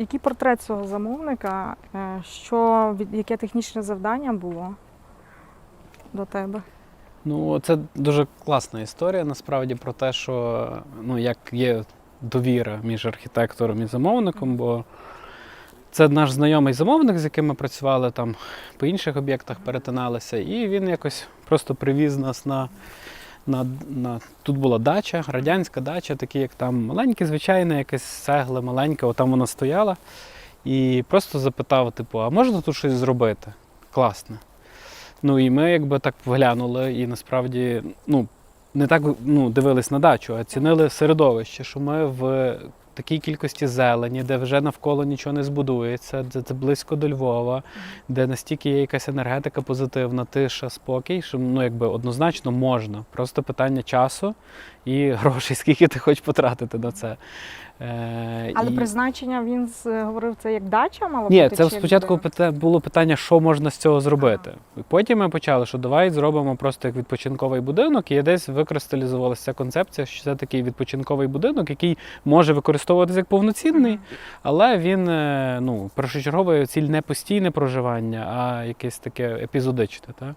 який портрет цього замовника? Е, Що, яке технічне завдання було до тебе? Ну, це дуже класна історія насправді про те, що ну, як є довіра між архітектором і замовником, бо це наш знайомий замовник, з яким ми працювали там по інших об'єктах, перетиналися, і він якось просто привіз нас на. На, на, тут була дача, радянська дача, такі як там маленьке, звичайне, якесь цегле маленьке, отам вона стояла. І просто запитав: типу, а можна тут щось зробити? Класне. Ну і ми якби так вглянули, і насправді ну, не так ну, дивились на дачу, а цінили середовище, що ми в такій кількості зелені, де вже навколо нічого не збудується, де це близько до Львова, де настільки є якась енергетика позитивна, тиша, спокій, що ну, якби однозначно можна. Просто питання часу і грошей, скільки ти хочеш потратити на це. Е, Але і- призначення він з- говорив, це як дача мало ні, бути? це чи як спочатку пита- було питання, що можна з цього зробити. Потім ми почали, що давай зробимо просто як відпочинковий будинок, і десь викристалізувалася ця концепція, що це такий відпочинковий будинок, який може використовуватися як повноцінний, але він е, ну, першочергова ціль не постійне проживання, а якесь таке епізодичне. Так?